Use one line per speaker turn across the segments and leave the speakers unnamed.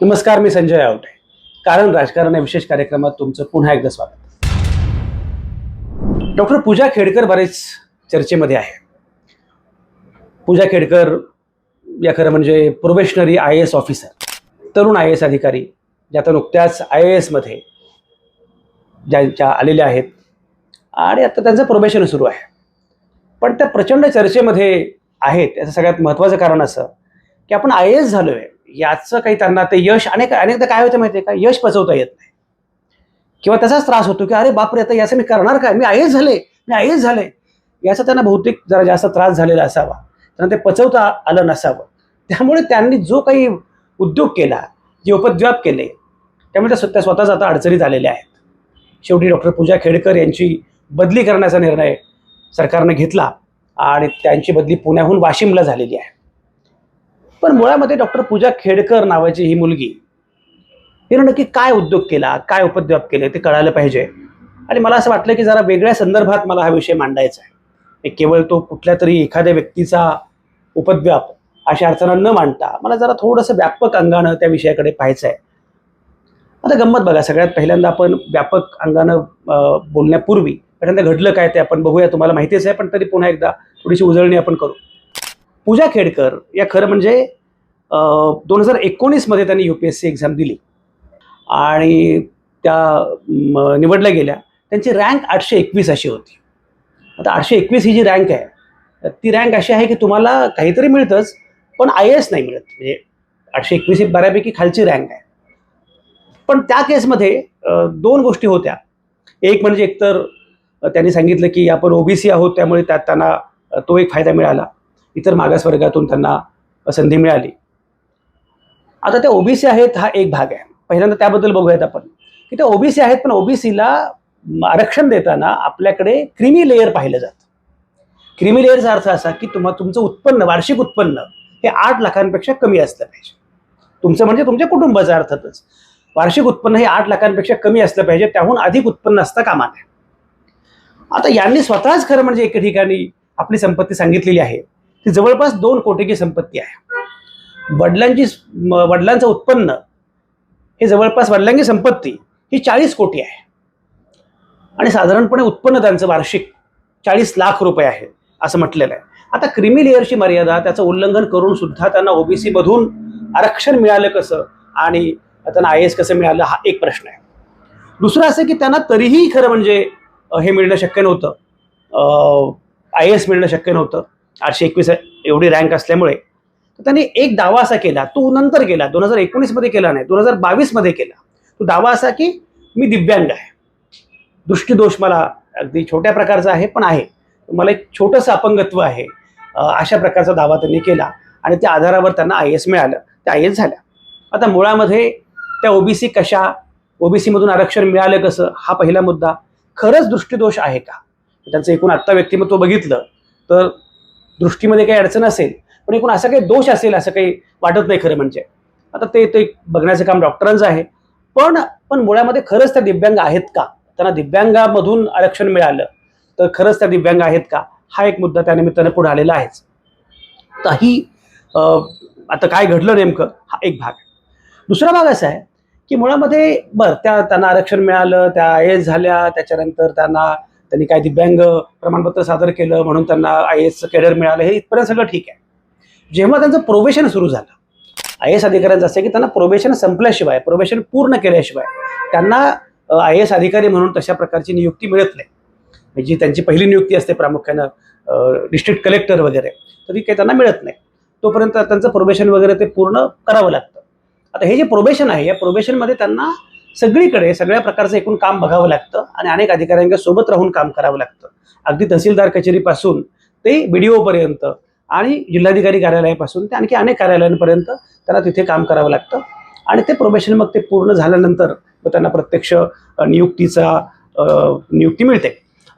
नमस्कार मी संजय आवटे. कारण राजकारण या विशेष कार्यक्रमात तुमचं पुन्हा एकदा स्वागत. डॉक्टर पूजा खेडकर बरेच चर्चेमध्ये आहे. पूजा खेडकर या खरं म्हणजे probationary I A S officer तरुण आय ए एस अधिकारी ज्या आता नुकत्याच आय ए एसमध्ये ज्यांच्या आलेल्या आहेत. आणि आता त्यांचं प्रोबेशन सुरू आहे. पण त्या प्रचंड चर्चेमध्ये आहेत याचं सगळ्यात महत्त्वाचं कारण असं की आपण आय एस झालो आहे याचं काही त्यांना ते यश अनेक अनेकदा काय होतं माहिती आहे का? यश पचवता येत नाही. किंवा त्याचाच त्रास होतो की अरे बापरे आता याचं मी करणार काय? मी आय झाले मी आयच झाले. याचा त्यांना बहुतेक जरा जास्त त्रास झालेला असावा. त्यांना ते पचवता आलं नसावं. त्यामुळे त्यांनी जो काही उद्योग केला जे उपद्व्याप केले त्यामुळे त्या स्वतः स्वतःच आता अडचणीत आलेल्या आहेत. शेवटी डॉक्टर पूजा खेडकर यांची बदली करण्याचा निर्णय सरकारने घेतला आणि त्यांची बदली पुण्याहून वाशिमला झालेली आहे. पण मुळामध्ये डॉक्टर पूजा खेडकर नावाची ही मुलगी हिनं नक्की काय उद्योग केला काय उपद्व्याप केले ते कळायला पाहिजे. आणि मला असं वाटलं की जरा वेगळ्या संदर्भात मला हा विषय मांडायचा आहे. केवळ तो कुठल्या तरी एखाद्या व्यक्तीचा उपद्व्याप अशा अडचणं न मांडता मला जरा थोडंसं व्यापक अंगानं त्या विषयाकडे पाहायचं आहे. आता गंमत बघा सगळ्यात पहिल्यांदा आपण व्यापक अंगानं बोलण्यापूर्वी पहिल्यांदा घडलं काय ते आपण बघूया तुम्हाला माहितीच आहे पण तरी पुन्हा एकदा थोडीशी उजळणी आपण करू. पूजा खेडकर या खरं म्हणजे दोन हजार एकोणीसमध्ये त्यांनी U P S C exam दिली. आणि त्या निवडल्या गेल्या. त्यांची रँक आठशे एकवीस अशी होती. आता आठशे एकवीस ही जी रँक आहे ती रँक अशी आहे की तुम्हाला काहीतरी मिळतंच पण आय एस नाही मिळत. म्हणजे आठशे एकवीस ही बऱ्यापैकी खालची रँक आहे. पण त्या केसमध्ये दोन गोष्टी होत्या. एक म्हणजे एकतर त्यांनी सांगितलं की आपण ओबीसी आहोत त्यामुळे त्यात त्यांना तो एक फायदा मिळाला. इतर मागासवर्गातून त्यांना संधी मिळाली. आता त्या ओबीसी आहेत हा एक भाग आहे. पहिल्यांदा त्याबद्दल बघूयात आपण. की त्या ओबीसी आहेत पण ओबीसीला आरक्षण देताना आपल्याकडे क्रिमी लेअर पाहिलं जातं. क्रिमी लेअरचा अर्थ असा की तुम्हा तुमचं उत्पन्न वार्षिक उत्पन्न हे आठ लाखांपेक्षा कमी असलं पाहिजे. तुमचं म्हणजे तुमच्या कुटुंबाचा अर्थातच. वार्षिक उत्पन्न हे आठ लाखांपेक्षा कमी असलं पाहिजे त्याहून अधिक उत्पन्न असता कामा नये. आता यांनी स्वतःच खरं म्हणजे एका ठिकाणी आपली संपत्ती सांगितलेली आहे. ती जवळपास दोन कोटीची संपत्ती आहे. वडिलांची वडिलांचं उत्पन्न हे जवळपास वडिलांची संपत्ती ही चाळीस कोटी आहे. आणि साधारणपणे उत्पन्न त्यांचं वार्षिक चाळीस लाख रुपये आहे असं म्हटलेलं आहे. आता क्रिमी लेअरची मर्यादा त्याचं उल्लंघन करून सुद्धा त्यांना ओबीसी मधून आरक्षण मिळालं कसं आणि त्यांना आय एस कसं मिळालं हा एक प्रश्न आहे. दुसरं असं की त्यांना तरीही खरं म्हणजे हे मिळणं शक्य नव्हतं. आय एस मिळणं शक्य नव्हतं. आठशे एकवीस एवढी रँक असल्यामुळे त्यांनी एक दावा असा केला तो नंतर केला दोन हजार एकोणीसमध्ये केला नाही दोन हजार बावीसमध्ये केला. तो दावा असा की मी दिव्यांग आहे. दृष्टीदोष मला अगदी छोट्या प्रकारचा आहे पण आहे. मला एक छोटंसं अपंगत्व आहे. अशा प्रकारचा दावा त्यांनी केला आणि त्या आधारावर त्यांना आय एस मिळालं. त्या आय एस झाल्या. आता मुळामध्ये त्या ओबीसी कशा ओबीसीमधून आरक्षण मिळालं कसं हा पहिला मुद्दा. खरंच दृष्टीदोष आहे का? त्यांचं एकूण आत्ता व्यक्तिमत्व बघितलं तर दृष्टीमध्ये काही अडचण असेल पण एकूण असा काही दोष असेल असं काही वाटत नाही खरं म्हणजे. आता ते ते बघण्याचं काम डॉक्टरांचं आहे. पण पण मुळामध्ये खरंच त्या दिव्यांग आहेत का? त्यांना दिव्यांगामधून आरक्षण मिळालं तर खरंच त्या दिव्यांग आहेत का? हा एक मुद्दा त्यानिमित्तानं पुढे आलेला आहेच तर ही अं, आता काय घडलं नेमकं हा एक भाग. दुसरा भाग असा आहे की मुळामध्ये बरं त्या त्यांना आरक्षण मिळालं त्या एज झाल्या त्याच्यानंतर त्यांना त्यांनी काय दिव्यांग प्रमाणपत्र सादर केलं म्हणून त्यांना आय एस कॅडर मिळालं हे इथपर्यंत सगळं ठीक आहे. जेव्हा त्यांचं प्रोबेशन सुरू झालं आय एस अधिकाऱ्यांचं असं की त्यांना प्रोबेशन संपल्याशिवाय प्रोबेशन पूर्ण केल्याशिवाय त्यांना आय एस अधिकारी म्हणून तशा प्रकारची नियुक्ती मिळत नाही. म्हणजे जी त्यांची पहिली नियुक्ती असते प्रामुख्यानं डिस्ट्रिक्ट कलेक्टर वगैरे तरी काही त्यांना मिळत नाही. तोपर्यंत त्यांचं प्रोबेशन वगैरे ते पूर्ण करावं लागतं. आता हे जे प्रोबेशन आहे या प्रोबेशनमध्ये त्यांना सगळीकडे सगळ्या प्रकारचं एकूण काम बघावं लागतं आणि अनेक अधिकाऱ्यांच्या सोबत राहून काम करावं लागतं. अगदी तहसीलदार कचेरीपासून ते बी डी ओपर्यंत आणि जिल्हाधिकारी कार्यालयापासून ते आणखी अनेक कार्यालयांपर्यंत त्यांना तिथे काम करावं लागतं. आणि ते प्रोबेशन मग ते पूर्ण झाल्यानंतर मग त्यांना प्रत्यक्ष नियुक्तीचा नियुक्ती मिळते.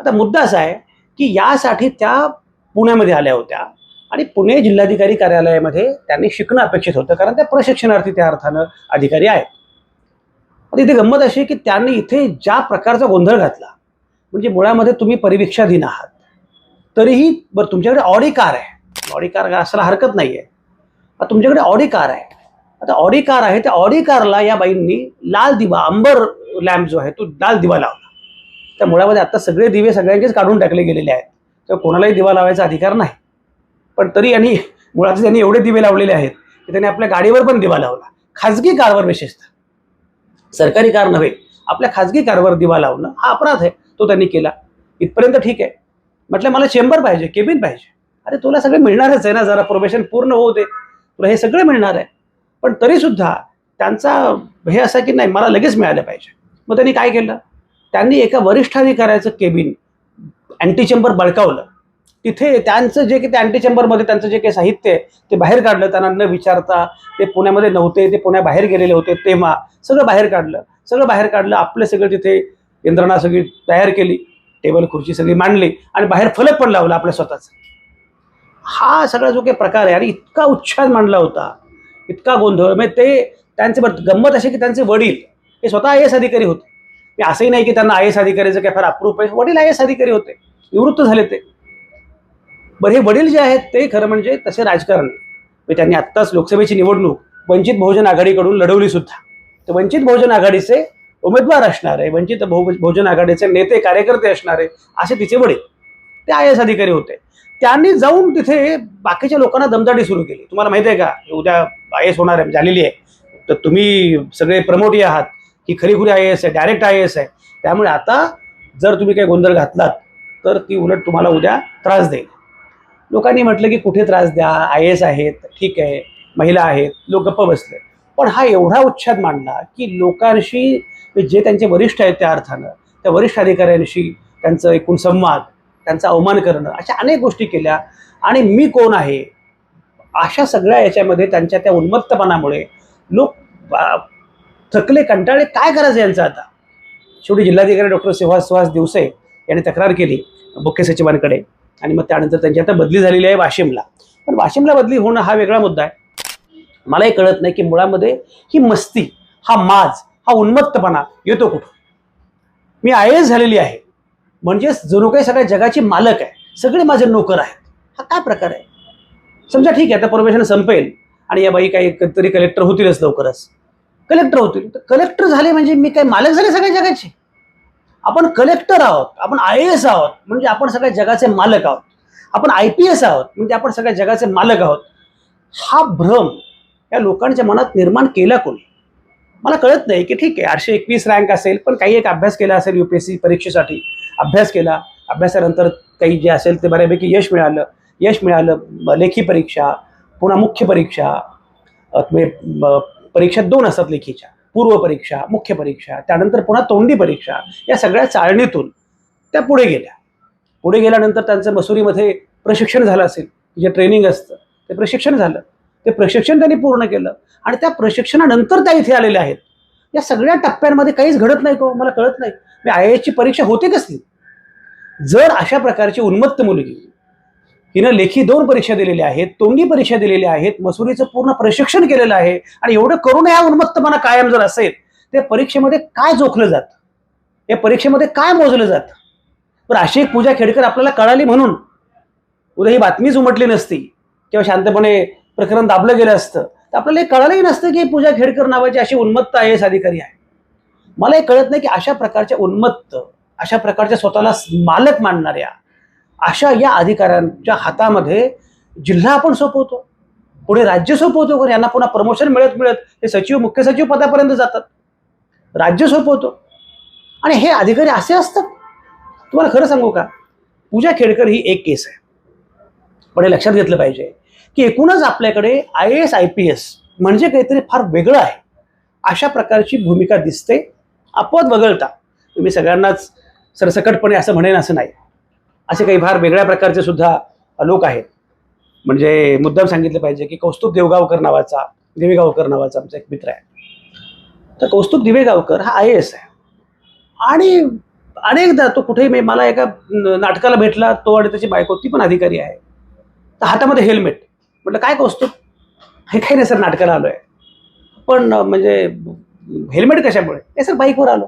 आता मुद्दा असा आहे की यासाठी त्या पुण्यामध्ये आल्या होत्या आणि पुणे जिल्हाधिकारी कार्यालयामध्ये त्यांनी शिकणं अपेक्षित होतं कारण त्या प्रशिक्षणार्थी त्या अर्थानं अधिकारी आहेत. आता इथे गंमत अशी की त्यांनी इथे ज्या प्रकारचा गोंधळ घातला म्हणजे मुळामध्ये तुम्ही परिवीक्षाधीन आहात तरीही बरं तुमच्याकडे ऑडी कार आहे. ऑडी कार असायला हरकत नाही आहे तुमच्याकडे ऑडी कार आहे. आता ऑडी कार आहे त्या ऑडी कारला या बाईंनी लाल दिवा अंबर लॅम्प जो आहे तो लाल दिवा लावला. त्या मुळामध्ये आता सगळे दिवे सगळ्यांचेच काढून टाकले गेलेले आहेत. तर कोणालाही दिवा लावायचा अधिकार नाही. पण तरी यांनी मुळात त्यांनी एवढे दिवे लावलेले आहेत की त्यांनी आपल्या गाडीवर पण दिवा लावला. खाजगी कारवर विशेषतः. सरकारी कार नव्हे आपल्या खाजगी कारवर दिवा लावणं हा अपराध आहे तो त्यांनी केला. इथपर्यंत ठीक आहे. म्हटलं मला चेंबर पाहिजे केबिन पाहिजे. अरे तुला सगळे मिळणारच आहे ना जरा प्रोबेशन पूर्ण होऊ दे. तुला हे सगळं मिळणार आहे. पण तरी सुद्धा त्यांचा हे असा की नाही मला लगेच मिळालं पाहिजे. मग त्यांनी काय केलं? त्यांनी एका वरिष्ठ अधिकाऱ्याचं केबिन अँटी चेंबर बळकावलं. तिथे त्यांचं जे काही त्या अँटी चेंबरमध्ये त्यांचं जे काही साहित्य आहे ते बाहेर काढलं त्यांना न विचारता ते पुण्यामध्ये नव्हते ते पुण्याबाहेर गेलेले होते तेव्हा सगळं बाहेर काढलं. सगळं बाहेर काढलं आपलं सगळं तिथे यंत्रणा सगळी तयार केली टेबल खुर्ची सगळी मांडली आणि बाहेर फलक पण लावला आपल्या स्वतःचा. हा सगळा जो काही प्रकार आहे आणि इतका उच्छाद मांडला होता इतका गोंधळ म्हणजे ते त्यांचे बरं गंमत अशी की त्यांचे वडील हे स्वतः आय एस अधिकारी होते. मी असंही नाही की त्यांना आय एस अधिकारीचं काय फार अप्रूप आहे वडील आय एस अधिकारी होते निवृत्त झाले ते. बरं हे वडील जे आहेत ते खरं म्हणजे तसे राजकारण. म्हणजे त्यांनी आत्ताच लोकसभेची निवडणूक वंचित बहुजन आघाडीकडून लढवली सुद्धा. तर वंचित बहुजन आघाडीचे उमेदवार असणार आहे वंचित बहु बहुजन आघाडीचे नेते कार्यकर्ते असणारे असे तिचे वडील. ते आय एस अधिकारी होते. त्यांनी जाऊन तिथे बाकीच्या लोकांना दमदाटी सुरू केली. तुम्हाला माहिती आहे का? उद्या आय एस होणार आहे म्हणजे झालेली आहे. तर तुम्ही सगळे प्रमोटी आहात. ही खरीखुरी आय एस आहे डायरेक्ट आय एस आहे. त्यामुळे आता जर तुम्ही काही गोंधळ घातलात तर ती उलट तुम्हाला उद्या त्रास देईल. लोकांनी म्हटलं की कुठे त्रास द्या आय एस आहेत ठीक आहे महिला आहेत लोक गप्प बसले. पण हा एवढा उच्छाद मांडला की लोकांशी जे त्यांचे वरिष्ठ आहेत त्या अर्थानं त्या वरिष्ठ अधिकाऱ्यांशी त्यांचं एकूण संवाद त्यांचा अवमान करणं अशा अनेक गोष्टी केल्या. आणि मी कोण आहे? अशा सगळ्या याच्यामध्ये त्यांच्या त्या उन्मत्तपणामुळे लोक थकले कंटाळे काय करायचं यांचं आता? शेवटी जिल्हाधिकारी डॉक्टर सुहास सुहास दिवसे यांनी तक्रार केली मुख्य सचिवांकडे. आणि मग त्यानंतर त्यांची आता बदली झालेली आहे वाशिमला. पण वाशिमला बदली होणं हा वेगळा मुद्दा आहे. मलाही कळत नाही की मुळामध्ये ही मस्ती हा माज हा उन्मत्तपणा येतो कुठून? मी आय एस झालेली आहे. म्हणजेच जणू काही सगळ्या जगाची मालक आहे सगळे माझे नोकर आहेत. हा काय प्रकार आहे? समजा ठीक आहे आता परमिशन संपेल आणि या बाई काही तरी कलेक्टर होतीलच लवकरच. कलेक्टर होतील. तर कलेक्टर झाले म्हणजे मी काय मालक झाले सगळ्या जगाचे? आपण कलेक्टर आहोत आपण आय एस आहोत म्हणजे आपण सगळ्या जगाचे मालक आहोत. आपण आय पी एस आहोत म्हणजे आपण सगळ्या जगाचे मालक आहोत. हा भ्रम या लोकांच्या मनात निर्माण केला कोणी? मला कळत नाही की ठीक आहे आठशे एकवीस रँक असेल पण काही एक अभ्यास केला असेल यू पी एस सी परीक्षेसाठी. अभ्यास केला अभ्यासानंतर काही जे असेल ते बऱ्यापैकी यश मिळालं. यश मिळालं लेखी परीक्षा पुन्हा मुख्य परीक्षा परीक्षा दोन असतात लेखीच्या. पूर्व परीक्षा मुख्य परीक्षा त्यानंतर पुन्हा तोंडी परीक्षा या सगळ्या चाळणीतून त्या पुढे गेल्या. पुढे गेल्यानंतर त्यांचं मसुरीमध्ये प्रशिक्षण झालं असेल जे ट्रेनिंग असतं ते प्रशिक्षण झालं. ते प्रशिक्षण त्यांनी पूर्ण केलं आणि त्या प्रशिक्षणानंतर त्या इथे आलेल्या आहेत. या सगळ्या टप्प्यांमध्ये काहीच घडत नाही को मला कळत नाही. मी आय एसची परीक्षा होते कसली? जर अशा प्रकारची उन्मत्त मुलगी हिनं लेखी दोन परीक्षा दिलेल्या आहेत तोंडी परीक्षा दिलेल्या आहेत मसुरीचं पूर्ण प्रशिक्षण केलेलं आहे आणि एवढं करून हा उन्मत्तपणा कायम जर असेल त्या परीक्षेमध्ये काय जोखलं जातं? या परीक्षेमध्ये काय मोजलं जातं? पण अशी एक पूजा खेडकर आपल्याला कळाली म्हणून. उद्या ही बातमीच उमटली नसती किंवा शांतपणे प्रकरण दाबलं गेलं असतं. तर आपल्याला हे कळालंही नसतं की पूजा खेडकर नावाची अशी उन्मत्त आय एस अधिकारी आहे. मला हे कळत नाही की अशा प्रकारच्या उन्मत्त अशा प्रकारच्या स्वतःला मालक मानणाऱ्या अशा या अधिकाऱ्यांच्या हातामध्ये जिल्हा आपण सोपवतो. पुढे राज्य सोपवतो कारण यांना पुन्हा प्रमोशन मिळत मिळत हे सचिव मुख्य सचिव पदापर्यंत जातात. राज्य सोपवतो. आणि हे अधिकारी असे असतात. तुम्हाला खरं सांगू का? पूजा खेडकर ही एक केस आहे. पण हे लक्षात घेतलं पाहिजे की एकूणच आपल्याकडे I S I P S म्हणजे काहीतरी फार वेगळं आहे. अशा प्रकारची भूमिका दिसते. अपवाद वगळता. तुम्ही सगळ्यांनाच सरसकटपणे असं म्हणेन असं नाही. असे काही फार वेगळ्या प्रकारचे सुद्धा लोक आहेत. म्हणजे मुद्दाम सांगितलं पाहिजे की कौस्तुभ देवगावकर नावाचा दिवेगावकर नावाचा आमचा एक मित्र आहे. तर कौस्तुभ दिवेगावकर हा आय एस आहे. आणि अनेकदा तो कुठेही मला एका नाटकाला भेटला तो आणि त्याची बायको ती पण अधिकारी आहे. तर हातामध्ये हेल्मेट. म्हटलं काय कौस्तुभ? हे काही नाही सर नाटकाला आलो आहे पण म्हणजे हेल्मेट कशामुळे? नाही सर बाईकवर आलो.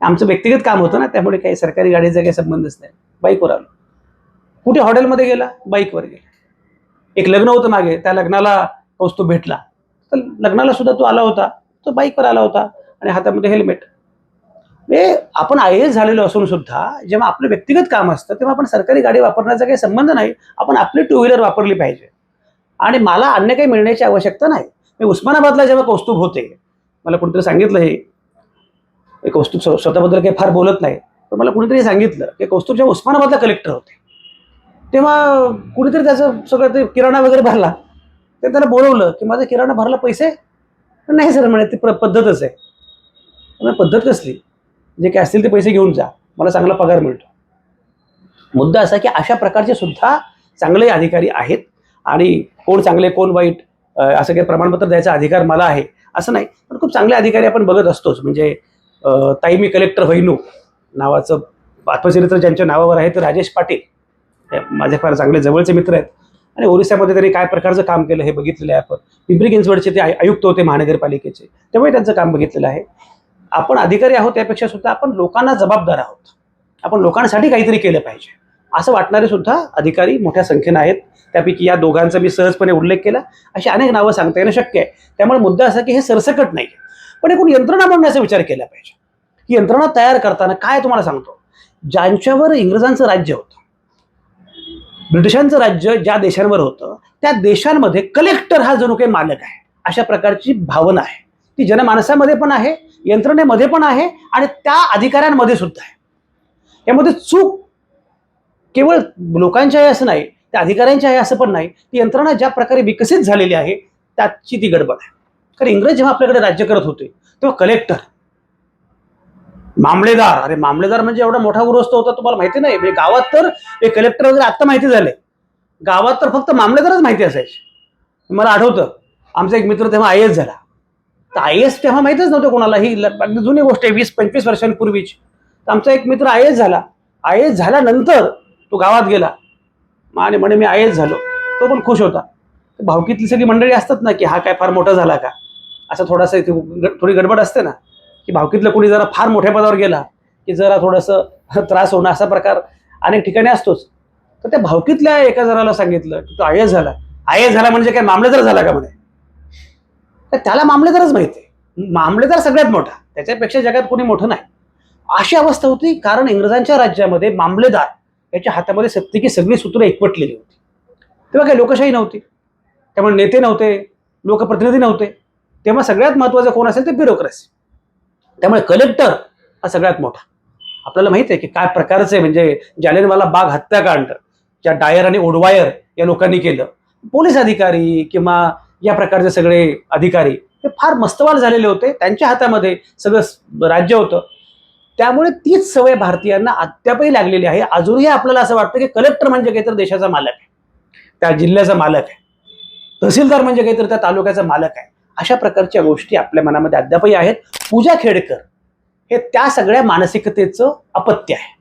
आमचं व्यक्तिगत काम होतं ना त्यामुळे काही सरकारी गाडीचा काही संबंधच नाही. बाईकवर आलो. कुठे हॉटेलमध्ये गेला? बाईकवर गेला. एक लग्न होतं मागे त्या लग्नाला कौस्तुभ भेटला. तर लग्नाला सुद्धा तो आला होता. तो बाईकवर आला होता आणि हातामध्ये हेल्मेट म्हणजे आपण आय एस झालेलो असून सुद्धा जेव्हा आपलं व्यक्तिगत काम असतं तेव्हा आपण सरकारी गाडी वापरण्याचा काही संबंध नाही. आपण आपली टू व्हीलर वापरली पाहिजे. आणि मला अन्य काही मिळण्याची आवश्यकता नाही. मी उस्मानाबादला जेव्हा कौस्तुभ होते मला कोणतरी सांगितलं हे. कौस्तुभ स्वतःबद्दल काही फार बोलत नाही. तर मला कुणीतरी सांगितलं की कौस्तुभ उस्मानाबादला कलेक्टर होते. तेव्हा कुणीतरी त्याचं सगळं ते किराणा वगैरे भरला. ते त्याला बोलवलं की माझा किराणा भरला पैसे? नाही सर म्हणे ती प्र- पद्धतच आहे. म्हणे, पद्धत कसली? जे काय असतील ते पैसे घेऊन जा. मला चांगला पगार मिळतो. मुद्दा असा की अशा प्रकारचे सुद्धा चांगले अधिकारी आहेत आणि कोण चांगले कोण वाईट असं काही प्रमाणपत्र द्यायचा अधिकार मला आहे असं नाही. पण खूप चांगले अधिकारी आपण बघत असतोच. म्हणजे ताई मी कलेक्टर होईनू नावाचं आत्मचरित्र ज्यांच्या नावावर आहे ते राजेश पाटील. हे माझे फार चांगले जवळचे मित्र आहेत. आणि ओरिसामध्ये त्यांनी काय प्रकारचं काम केलं हे बघितलेलं आहे आपण. पिंपरी चिंचवडचे ते आय- आयुक्त होते महानगरपालिकेचे. तेव्हाही त्यांचं काम बघितलेलं आहे. आपण अधिकारी आहोत त्यापेक्षा सुद्धा आपण लोकांना जबाबदार आहोत. आपण लोकांसाठी काहीतरी केलं पाहिजे. असं वाटणारे सुद्धा अधिकारी मोठ्या संख्येनं आहेत. त्यापैकी या दोघांचा मी सहजपणे उल्लेख केला. अशी अनेक नावं सांगता येणं शक्य आहे. त्यामुळे मुद्दा असा की हे सरसकट नाही पण एकूण यंत्रणा म्हणण्याचा विचार केला पाहिजे. ही यंत्रणा तयार करताना काय तुम्हाला सांगतो? ज्यांच्यावर इंग्रजांचं राज्य होतं ब्रिटिशांचं राज्य ज्या देशांवर होतं त्या देशांमध्ये कलेक्टर हा जणू काही मालक आहे. अशा प्रकारची भावना आहे. ती जनमानसामध्ये पण आहे यंत्रणेमध्ये पण आहे आणि त्या अधिकाऱ्यांमध्ये सुद्धा आहे. यामध्ये चूक केवळ लोकांची आहे असं नाही त्या अधिकाऱ्यांची आहे असं पण नाही. ती यंत्रणा ज्या प्रकारे विकसित झालेली आहे त्याची ती गडबड आहे. कारण इंग्रज जेव्हा आपल्याकडे राज्य करत होते तेव्हा कलेक्टर मामलेदार. अरे मामलेदार म्हणजे एवढा मोठा उरस्त होता तुम्हाला माहिती नाही. म्हणजे गावात तर हे कलेक्टर वगैरे आत्ता माहिती झाले गावात तर फक्त मामलेदारच माहिती असायचे. मला आठवतं. आमचा एक मित्र तेव्हा आय एस झाला. तर आय एस तेव्हा माहितीच नव्हतं कोणाला. ही ल- अगदी जुनी गोष्ट आहे वीस पंचवीस वर्षांपूर्वीच. तर आमचा एक मित्र आय एस झाला. आय एस झाल्यानंतर तो गावात गेला. आणि म्हणे मी आय एस झालो. तो पण खुश होता. भावकीतली सगळी मंडळी असतात ना की हा काय फार मोठा झाला का? असं थोडासा इथे थोडी गडबड असते ना. की भावकीतलं कोणी जरा फार मोठ्या पदावर गेला की जरा थोडंसं त्रास होणं असा प्रकार अनेक ठिकाणी असतोच. तर त्या भावकीतल्या एका जणाला सांगितलं की तो आय झाला. आय झाला म्हणजे काय मामलेदार झाला का म्हणे? तर त्याला मामलेदारच माहिती आहे. मामलेदार सगळ्यात मोठा. त्याच्यापेक्षा जगात कोणी मोठं नाही. अशी अवस्था होती. कारण इंग्रजांच्या राज्यामध्ये मामलेदार याच्या हातामध्ये सत्तेची सगळी सूत्र एकवटलेली होती. तेव्हा काही लोकशाही नव्हती. त्यामुळे नेते नव्हते. लोकप्रतिनिधी नव्हते. तेव्हा सगळ्यात महत्त्वाचं कोण असेल ते ब्युरोक्रेसी त्यामुळे कलेक्टर हा सगळ्यात मोठा. आपल्याला माहीत आहे की काय प्रकारचे म्हणजे जालियनवाला बाग हत्याकांड ज्या डायर आणि ओडवायर या लोकांनी केलं. पोलीस अधिकारी किंवा या प्रकारचे सगळे अधिकारी हे फार मस्तवाल झालेले होते. त्यांच्या हातामध्ये सगळं राज्य होतं. त्यामुळे तीच सवय भारतीयांना अद्यापही लागलेली आहे. अजूनही आपल्याला असं वाटतं की कलेक्टर म्हणजे काहीतरी देशाचा मालक आहे. त्या जिल्ह्याचा मालक आहे. तहसीलदार म्हणजे काहीतरी त्या तालुक्याचा मालक आहे. अशा प्रकारच्या गोष्टी आपल्या मनामध्ये अद्यापही आहेत. पूजा खेडकर हे त्या सगळ्या मानसिकतेचं अपत्य आहे.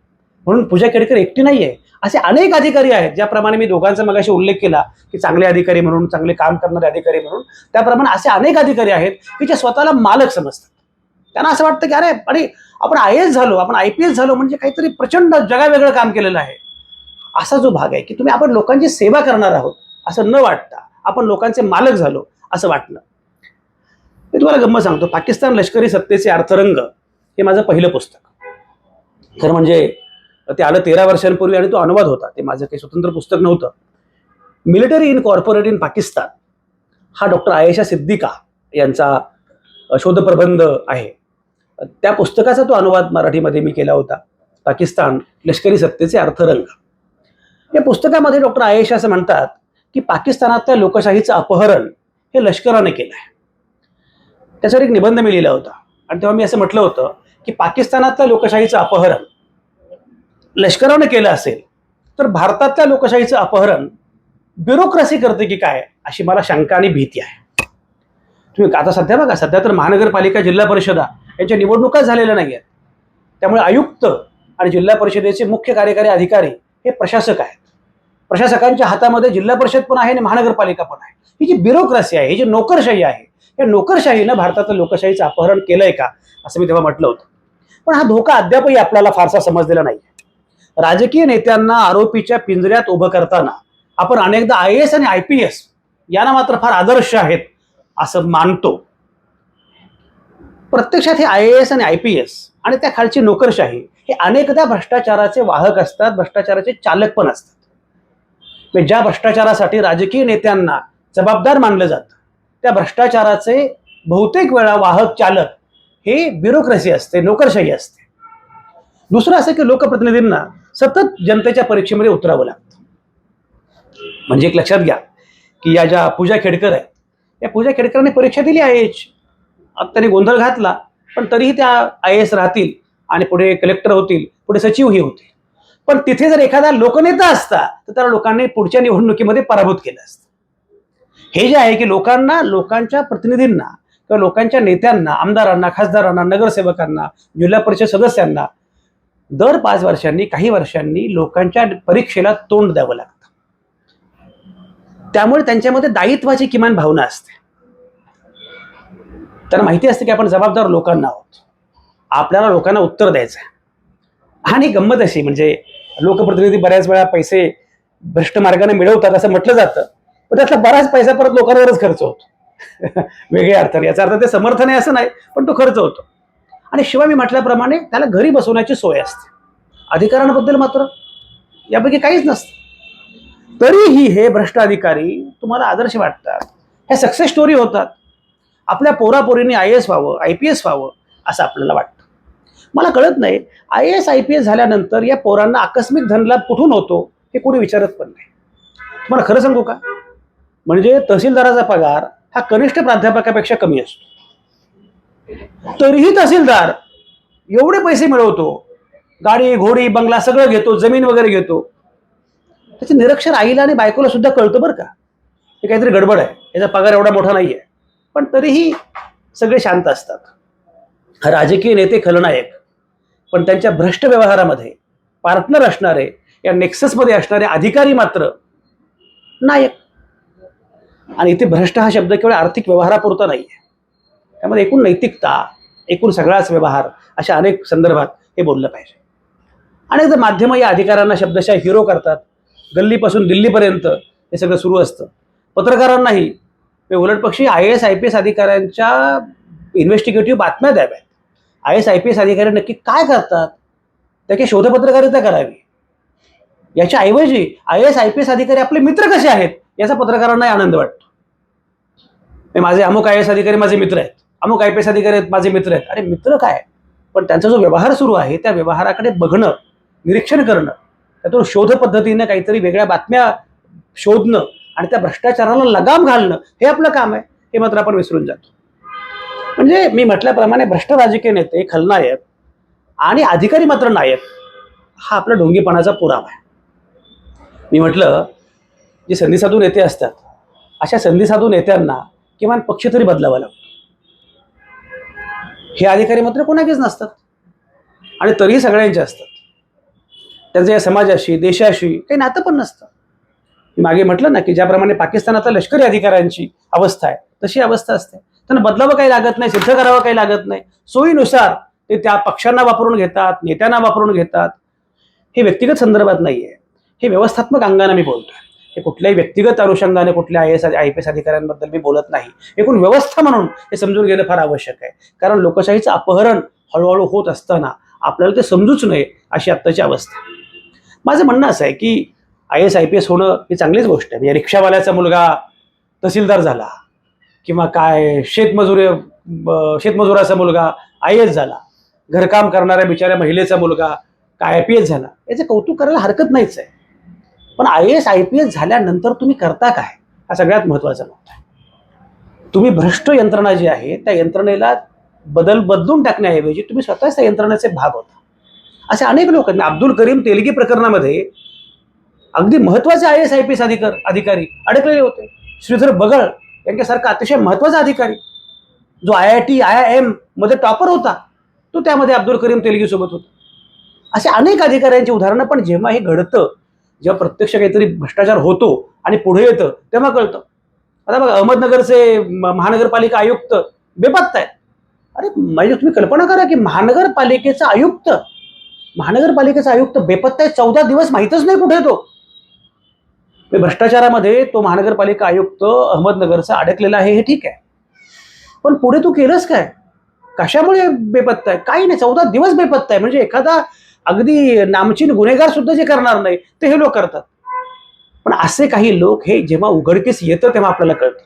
म्हणून पूजा खेडकर एकटी नाही आहे असे अनेक अधिकारी आहेत ज्याप्रमाणे मी दोघांचा मगाशी उल्लेख केला की चांगले अधिकारी म्हणून चांगले काम करणारे अधिकारी म्हणून त्याप्रमाणे असे अनेक अधिकारी आहेत की जे स्वतःला मालक समजतात. त्यांना असं वाटतं की अरे अरे आपण आय एस झालो आपण आय पी एस झालो म्हणजे काहीतरी प्रचंड जगावेगळं काम केलेलं आहे. असा जो भाग आहे की तुम्ही आपण लोकांची सेवा करणार आहोत असं न वाटता आपण लोकांचे मालक झालो असं वाटलं. मी तुम्हाला गंमत सांगतो पाकिस्तान लष्करी सत्तेचे अर्थरंग हे माझं पहिलं पुस्तक. खरं म्हणजे ते आलं तेरा वर्षांपूर्वी आणि तो अनुवाद होता. ते माझं काही स्वतंत्र पुस्तक नव्हतं. Military in corporate in Pakistan हा डॉक्टर आयेशा सिद्दिका यांचा शोधप्रबंध आहे. त्या पुस्तकाचा तो अनुवाद मराठीमध्ये मी केला होता. पाकिस्तान लष्करी सत्तेचे अर्थरंग. या पुस्तकामध्ये डॉक्टर आयेशा असं म्हणतात की पाकिस्तानातल्या लोकशाहीचं अपहरण हे लष्कराने केलं आहे त्याच्यावर एक निबंध मी लिहिला होता. आणि तेव्हा मी असं म्हटलं होतं की पाकिस्तानातल्या लोकशाहीचं अपहरण लष्करानं केलं असेल तर भारतातल्या लोकशाहीचं अपहरण ब्युरोक्रेसी करते की काय अशी मला शंका आणि भीती आहे. तुम्ही आता सध्या बघा सध्या तर महानगरपालिका जिल्हा परिषदा यांच्या निवडणुकाच झालेल्या नाही आहेत त्यामुळे आयुक्त आणि जिल्हा परिषदेचे मुख्य कार्यकारी अधिकारी हे प्रशासक आहेत. प्रशासकांच्या हातामध्ये जिल्हा परिषद पण आहे आणि महानगरपालिका पण आहे. ही जी ब्युरोक्रेसी आहे ही जी नोकरशाही आहे या नोकरशाहीनं भारताचं लोकशाहीचं अपहरण केलंय का? असं मी तेव्हा म्हटलं होतं. पण हा धोका अद्यापही आपल्याला फारसा समजलेला नाही. राजकीय नेत्यांना आरोपीच्या पिंजऱ्यात उभं करताना आपण अनेकदा आय एस आणि आय पी एस यांना मात्र फार आदर्श आहेत असं मानतो. प्रत्यक्षात हे आय एस आणि आय पी एस आणि त्या खालची नोकरशाही हे अनेकदा भ्रष्टाचाराचे वाहक असतात भ्रष्टाचाराचे चालक पण असतात. म्हणजे ज्या भ्रष्टाचारासाठी राजकीय नेत्यांना जबाबदार मानलं जातं त्या भ्रष्टाचाराचे बहुतेक वेळा वाहक चालक हे ब्युरोक्रेसी असते नोकरशाही असते. दुसरं असं की लोकप्रतिनिधींना सतत जनतेच्या परीक्षेमध्ये उतरावं लागतं. म्हणजे एक लक्षात घ्या की या ज्या पूजा खेडकर आहेत या पूजा खेडकरांनी परीक्षा दिली आय एच आता त्यांनी गोंधळ घातला पण तरीही त्या आय एस राहतील आणि पुढे कलेक्टर होतील पुढे सचिवही होतील. पण तिथे जर एखादा लोकनेता असता तर त्या लोकांनी पुढच्या निवडणुकीमध्ये पराभूत केलं असतं. हे जे आहे की लोकांना लोकांच्या प्रतिनिधींना किंवा लोकांच्या नेत्यांना आमदारांना खासदारांना नगरसेवकांना जिल्हा परिषद सदस्यांना दर पाच वर्षांनी काही वर्षांनी लोकांच्या परीक्षेला तोंड द्यावं लागतं. त्यामुळे त्यांच्यामध्ये दायित्वाची किमान भावना असते. त्यांना माहिती असते की आपण जबाबदार लोकांना आहोत. आपल्याला लोकांना उत्तर द्यायचं आहे. आणि गंमत अशी म्हणजे लोकप्रतिनिधी बऱ्याच वेळा पैसे भ्रष्ट मार्गाने मिळवतात असं म्हटलं जातं. पण त्यातला बराच पैसा परत लोकांवरच खर्च होतो. वेगळ्या अर्थाने याचा अर्थ ते समर्थन आहे असं नाही पण तो खर्च होतो. आणि शिवाय मी म्हटल्याप्रमाणे त्याला घरी बसवण्याची सोय असते. अधिकारांबद्दल मात्र यापैकी काहीच नसतं. तरीही हे भ्रष्ट अधिकारी तुम्हाला आदर्श वाटतात. ह्या सक्सेस स्टोरी होतात. आपल्या पोरापोरींनी आय एस व्हावं आय पी एस व्हावं असं आपल्याला वाटतं. मला कळत नाही I S I P S झाल्यानंतर या पोरांना आकस्मिक धनलाभ कुठून होतो हे कोणी विचारत पण नाही. तुम्हाला खरं सांगू का? म्हणजे तहसीलदाराचा पगार हा कनिष्ठ प्राध्यापकापेक्षा कमी असतो. तरीही तहसीलदार एवढे पैसे मिळवतो गाडी घोडी बंगला सगळं घेतो जमीन वगैरे घेतो. त्याचे निरक्षर आईला आणि बायकोला सुद्धा कळतं बरं का. हे काहीतरी गडबड आहे. याचा पगार एवढा मोठा नाही आहे पण तरीही सगळे शांत असतात. राजकीय नेते खलनायक पण त्यांच्या भ्रष्ट व्यवहारामध्ये पार्टनर असणारे या नेक्ससमध्ये असणारे अधिकारी मात्र नायक. आणि इथे भ्रष्ट हा शब्द केवळ आर्थिक व्यवहारापुरता नाही आहे त्यामध्ये एकूण नैतिकता एकूण सगळाच व्यवहार अशा अनेक संदर्भात हे बोललं पाहिजे. अनेकदा माध्यमं या अधिकाऱ्यांना शब्दशः हिरो करतात गल्लीपासून दिल्लीपर्यंत हे सगळं सुरू असतं. पत्रकारांनाही हे उलटपक्षी I S I P S अधिकाऱ्यांच्या इन्व्हेस्टिगेटिव्ह बातम्या द्याव्यात. I S I P S अधिकारी नक्की काय करतात? त्याची शोधपत्रकारिता करावी. याच्या ऐवजी I S I P S अधिकारी आपले मित्र कसे आहेत? याचा पत्रकारांनाही आनंद वाटतो. हे माझे अमुक आय एस अधिकारी माझे मित्र आहेत. अमुक आय पी एस अधिकारी आहेत माझे मित्र आहेत. अरे मित्र काय? पण त्यांचा जो व्यवहार सुरू आहे त्या व्यवहाराकडे बघणं निरीक्षण करणं त्यातून शोध पद्धतीनं काहीतरी वेगळ्या बातम्या शोधणं आणि त्या भ्रष्टाचाराला लगाम घालणं हे आपलं काम आहे. हे मात्र आपण विसरून जातो. म्हणजे मी म्हटल्याप्रमाणे भ्रष्ट राजकीय नेते खलनायक आणि अधिकारी मात्र नायक हा आपला ढोंगीपणाचा पुरावा आहे. मी म्हटलं जे संधीसाधू नेते असतात अशा संधीसाधू नेत्यांना किमान पक्ष तरी बदलावा लागतो. हे अधिकारी मात्र कोणाचेच नसतात. आणि तरीही सगळ्यांचे असतात. त्यांचं या समाजाशी देशाशी काही नातं पण नसतं. मी मागे म्हटलं ना की ज्याप्रमाणे पाकिस्तानातल्या लष्करी अधिकाऱ्यांची अवस्था आहे तशी अवस्था असते. त्यांना बदलावं काही लागत नाही सिद्ध करावं काही लागत नाही. सोयीनुसार ते त्या पक्षांना वापरून घेतात नेत्यांना वापरून घेतात. हे व्यक्तिगत संदर्भात नाही आहे हे व्यवस्थात्मक अंगाने मी बोलतोय. हे कुठल्याही व्यक्तिगत अनुषंगाने कुठल्या I S I P S अधिकाऱ्यांबद्दल मी बोलत नाही. एकूण व्यवस्था म्हणून हे समजून घेणं फार आवश्यक आहे. कारण लोकशाहीचं अपहरण हळूहळू होत असताना आपल्याला ते समजूच नये अशी आत्ताची अवस्था. माझं म्हणणं असं आहे की I S I P S होणं ही चांगलीच गोष्ट आहे. म्हणजे रिक्षावाल्याचा मुलगा तहसीलदार झाला किंवा काय शेतमजूर शेतमजुराचा मुलगा आय एस झाला घरकाम करणाऱ्या बिचाऱ्या महिलेचा मुलगा काय आय पी एस झाला याचं कौतुक करायला हरकत नाहीच आहे. पण I S I P S झाल्यानंतर तुम्ही करता काय? हा सगळ्यात महत्त्वाचा मुद्दा आहे. तुम्ही भ्रष्ट यंत्रणा जी आहे त्या यंत्रणेला बदल बदलून टाकण्याऐवजी तुम्ही स्वतःच त्या यंत्रणेचे भाग होता. असे अनेक लोक आहेत. अब्दुल करीम तेलगी प्रकरणामध्ये अगदी महत्त्वाचे I S I P S अधिकार अधिकारी अडकलेले होते. श्रीधर बगळ यांच्यासारखा अतिशय महत्त्वाचा अधिकारी जो I I T I I एममध्ये टॉपर होता तो त्यामध्ये अब्दुल करीम तेलगी सोबत होता. असे अनेक अधिकाऱ्यांची उदाहरणं पण जेव्हा हे घडतं जेव्हा प्रत्यक्ष काहीतरी भ्रष्टाचार होतो आणि पुढे येतं तेव्हा कळतं. आता बघा अहमदनगरचे महानगरपालिका आयुक्त बेपत्ता आहेत. अरे म्हणजे तुम्ही कल्पना करा की महानगरपालिकेचा आयुक्त महानगरपालिकेचा आयुक्त बेपत्ता आहे चौदा दिवस माहीतच नाही कुठे तो. म्हणजे भ्रष्टाचारामध्ये तो महानगरपालिका आयुक्त अहमदनगरचा अडकलेला आहे हे ठीक आहे. पण पुढे तू केलंस काय? कशामुळे बेपत्ता आहे? काही नाही चौदा दिवस बेपत्ता आहे. म्हणजे एखादा अगदी नामचीन गुन्हेगार सुद्धा जे करणार नाही ते हे लोक करतात. पण असे काही लोक हे जेव्हा उघडकीस येतं तेव्हा आपल्याला कळतं.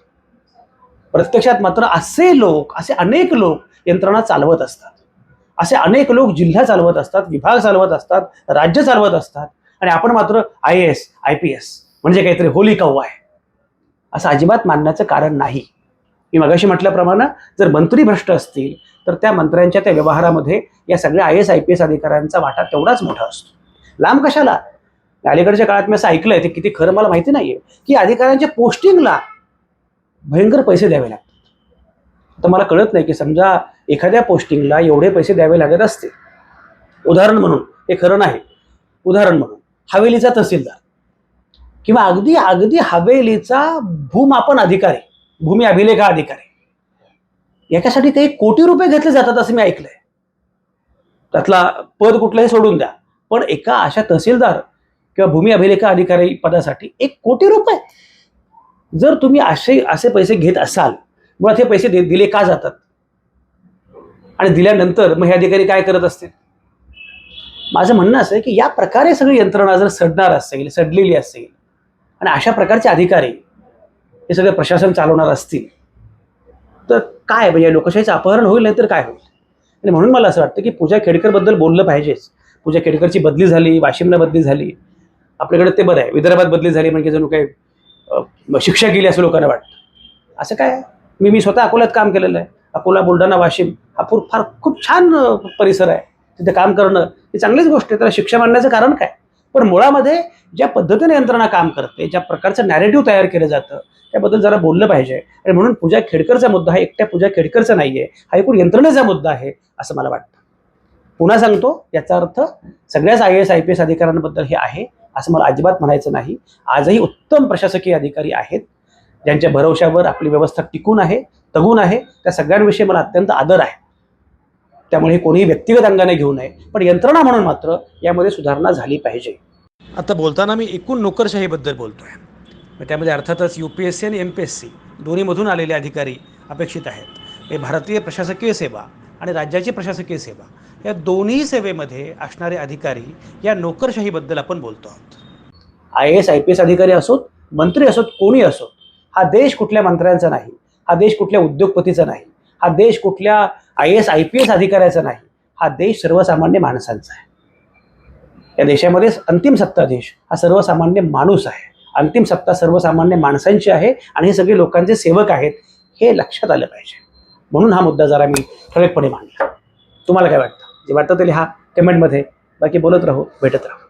प्रत्यक्षात मात्र असे लोक असे अनेक लोक यंत्रणा चालवत असतात. असे अनेक लोक जिल्हा चालवत असतात विभाग चालवत असतात राज्य चालवत असतात आणि आपण मात्र I S I P S म्हणजे काहीतरी होली कव्वा आहे. असं अजिबात मानण्याचं कारण नाही. मी मगाशी म्हटल्याप्रमाणे जर मंत्री भ्रष्ट असतील तर त्या मंत्र्यांच्या त्या व्यवहारामध्ये या सगळ्या I S I P S अधिकाऱ्यांचा वाटा तेवढाच मोठा असतो. लांब कशाला? अलीकडच्या काळात मी असं ऐकलंय ते किती खरं मला माहिती नाहीये की अधिकाऱ्यांच्या पोस्टिंगला भयंकर पैसे द्यावे लागतात. तर मला कळत नाही की समजा एखाद्या पोस्टिंगला एवढे पैसे द्यावे लागत असतील. उदाहरण म्हणून हे खरं नाही. उदाहरण म्हणून हवेलीचा तहसीलदार किंवा अगदी अगदी हवेलीचा भूमापन अधिकारी भूमी अभिलेखा अधिकारी. याच्यासाठी काही कोटी रुपये घेतले जातात असं मी ऐकलंय. त्यातला पद कुठलंही सोडून द्या. पण एका अशा तहसीलदार किंवा भूमी अभिलेखा अधिकारी पदासाठी एक कोटी रुपये. जर तुम्ही असे असे पैसे घेत असाल मुळात हे पैसे दे दिले का जातात? आणि दिल्यानंतर मग हे अधिकारी काय करत असतील? माझं म्हणणं असं आहे की या प्रकारे सगळी यंत्रणा जर सडणार असेल सडलेली असेल आणि अशा प्रकारचे अधिकारी हे सगळे प्रशासन चालवणार असतील. तर काय म्हणजे लोकशाहीचं अपहरण होईल नाही तर काय होईल? आणि म्हणून मला असं वाटतं की पूजा खेडकरबद्दल बोललं पाहिजेच. पूजा खेडकरची बदली झाली वाशिमला बदली झाली. आपल्याकडे ते बरं आहे. विदर्भात बदली झाली म्हणजे जणू काही शिक्षा केली असं लोकांना वाटतं. असं काय मी मी स्वतः अकोल्यात काम केलेलं आहे. अकोला बुलढाणा वाशिम हा पूर फार खूप छान परिसर आहे. तिथे काम करणं ही चांगलीच गोष्ट आहे. त्याला शिक्षा मांडण्याचं कारण काय? पण मुळामध्ये ज्या पद्धतीने यंत्रणा काम करते ज्या प्रकारचं नॅरेटिव्ह तयार केलं जातं त्याबद्दल जरा बोललं पाहिजे. आणि म्हणून पूजा खेडकरचा मुद्दा हा एकट्या पूजा खेडकरचा नाही आहे हा एकूण यंत्रणेचा मुद्दा आहे असं मला वाटतं. पुन्हा सांगतो याचा अर्थ सगळ्याच I S I P S अधिकाऱ्यांबद्दल हे आहे असं मला अजिबात म्हणायचं नाही. आजही उत्तम प्रशासकीय अधिकारी आहेत ज्यांच्या भरवशावर आपली व्यवस्था टिकून आहे तगून आहे त्या सगळ्यांविषयी मला अत्यंत आदर आहे. त्यामुळे कोणीही व्यक्तिगत अंगाने घेऊ नये पण यंत्रणा म्हणून मात्र यामध्ये सुधारणा झाली पाहिजे. आता बोलताना मी एकूण नोकरशाहीबद्दल बोलतो आहे मग त्यामध्ये अर्थातच यू पी एस सी आणि एम पी एस सी दोन्हीमधून आलेले अधिकारी अपेक्षित आहेत. हे भारतीय प्रशासकीय सेवा आणि राज्याची प्रशासकीय सेवा या दोन्ही सेवेमध्ये असणारे अधिकारी या नोकरशाहीबद्दल आपण बोलतो आहोत. I S I P S अधिकारी असोत मंत्री असोत कोणी असोत हा देश कुठल्या मंत्र्यांचा नाही हा देश कुठल्या उद्योगपतीचा नाही हा देश कुठल्या I S I P S अधिकाऱ्याचा नाही हा देश सर्वसामान्य माणसांचा आहे. या देशामध्ये अंतिम सत्ताधीश हा सर्वसामान्य माणूस आहे. अंतिम सत्ता सर्वसामान्य माणसांची आहे आणि हे सगळे लोकांचे सेवक आहेत हे लक्षात आलं पाहिजे. म्हणून हा मुद्दा जरा मी ठळकपणे मांडला. तुम्हाला काय वाटतं? जे वाटतं ते लिहा कमेंटमध्ये. बाकी बोलत राहू भेटत राहू.